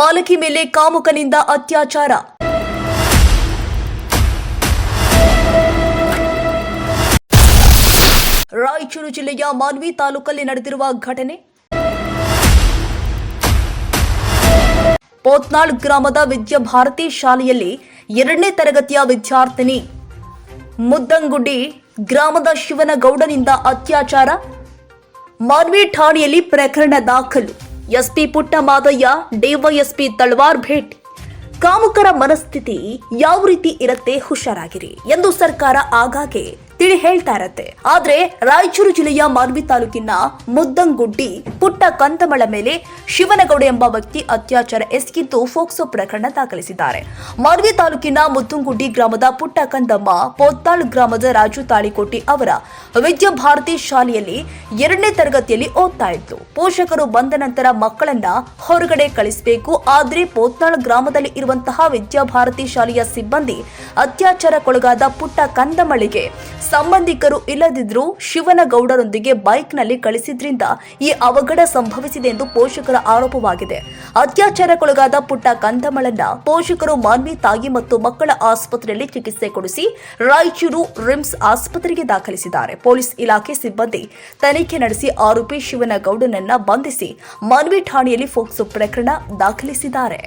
ಬಾಲಕಿ ಮೇಲೆ ಕಾಮುಕನಿಂದ ಅತ್ಯಾಚಾರ. ರಾಯಚೂರು ಜಿಲ್ಲೆಯ ಮಾನ್ವಿ ತಾಲೂಕಲ್ಲಿ ನಡೆದಿರುವ ಘಟನೆ. ಪೋತ್ನಾಳ್ ಗ್ರಾಮದ ವಿದ್ಯಾಭಾರತಿ ಶಾಲೆಯಲ್ಲಿ ಎರಡನೇ ತರಗತಿಯ ವಿದ್ಯಾರ್ಥಿನಿ ಮುದ್ದಂಗುಡಿ ಗ್ರಾಮದ ಶಿವನಗೌಡನಿಂದ ಅತ್ಯಾಚಾರ. ಮಾನ್ವಿ ಠಾಣೆಯಲ್ಲಿ ಪ್ರಕರಣ ದಾಖಲು. ಎಸ್ಪಿ ಪುಟ್ಟಮಾದಯ್ಯ ಡಿವೈಎಸ್ಪಿ ತಳವಾರ್ ಭೇಟಿ. ಕಾಮುಕರ ಮನಸ್ಥಿತಿ ಯಾವ ರೀತಿ ಇರುತ್ತೆ ಹುಷಾರಾಗಿರಿ ಎಂದು ಸರ್ಕಾರ ಆಗಾಗ್ಗೆ ತಿಳಿ ಹೇಳ್ತಾ ಇರತ್ತೆ. ಆದ್ರೆ ರಾಯಚೂರು ಜಿಲ್ಲೆಯ ಮಾನ್ವಿ ತಾಲೂಕಿನ ಮುದ್ದಂಗುಡ್ಡಿ ಪುಟ್ಟ ಕಂದಮಳ ಮೇಲೆ ಶಿವನಗೌಡ ಎಂಬ ವ್ಯಕ್ತಿ ಅತ್ಯಾಚಾರ ಎಸಗಿದ್ದು ಫೋಕ್ಸೋ ಪ್ರಕರಣ ದಾಖಲಿಸಿದ್ದಾರೆ. ಮಾನ್ವಿ ತಾಲೂಕಿನ ಮುದ್ದಂಗುಡ್ಡಿ ಗ್ರಾಮದ ಪುಟ್ಟ ಕಂದಮ್ಮ ಪೋತ್ತಾಳ್ ಗ್ರಾಮದ ರಾಜು ತಾಳಿಕೋಟಿ ಅವರ ವಿದ್ಯಾಭಾರತಿ ಶಾಲೆಯಲ್ಲಿ ಎರಡನೇ ತರಗತಿಯಲ್ಲಿ ಓದ್ತಾ ಇತ್ತು ಪೋಷಕರು ಬಂದ ನಂತರ ಮಕ್ಕಳನ್ನ ಹೊರಗಡೆ ಕಳಿಸಬೇಕು, ಆದ್ರೆ ಪೋತ್ನಾಳ್ ಗ್ರಾಮದಲ್ಲಿ ಇರುವಂತಹ ವಿದ್ಯಾಭಾರತಿ ಶಾಲೆಯ ಸಿಬ್ಬಂದಿ ಅತ್ಯಾಚಾರಕ್ಕೊಳಗಾದ ಪುಟ್ಟ ಕಂದಮಳಿಗೆ ಸಂಬಂಧಿಕರು ಇಲ್ಲದಿದ್ರೂ ಶಿವನಗೌಡರೊಂದಿಗೆ ಬೈಕ್ನಲ್ಲಿ ಕಳಿಸಿದ್ರಿಂದ ಈ ಅವಘಡ ಸಂಭವಿಸಿದೆ ಎಂದು ಪೋಷಕರ ಆರೋಪವಾಗಿದೆ. ಅತ್ಯಾಚಾರಕ್ಕೊಳಗಾದ ಪುಟ್ಟ ಕಂದಮಳನ್ನ ಪೋಷಕರು ಮಾನ್ವಿ ತಾಯಿ ಮತ್ತು ಮಕ್ಕಳ ಆಸ್ಪತ್ರೆಯಲ್ಲಿ ಚಿಕಿತ್ಸೆ ಕೊಡಿಸಿ ರಾಯಚೂರು ರಿಮ್ಸ್ ಆಸ್ಪತ್ರೆಗೆ ದಾಖಲಿಸಿದ್ದಾರೆ. ಪೊಲೀಸ್ ಇಲಾಖೆ ಸಿಬ್ಬಂದಿ ತನಿಖೆ ನಡೆಸಿ ಆರೋಪಿ ಶಿವನಗೌಡನನ್ನ ಬಂಧಿಸಿ ಮಾನ್ವಿ ಠಾಣೆಯಲ್ಲಿ ಫೋಕ್ಸೋ ಪ್ರಕರಣ ದಾಖಲಿಸಿದ್ದಾರೆ.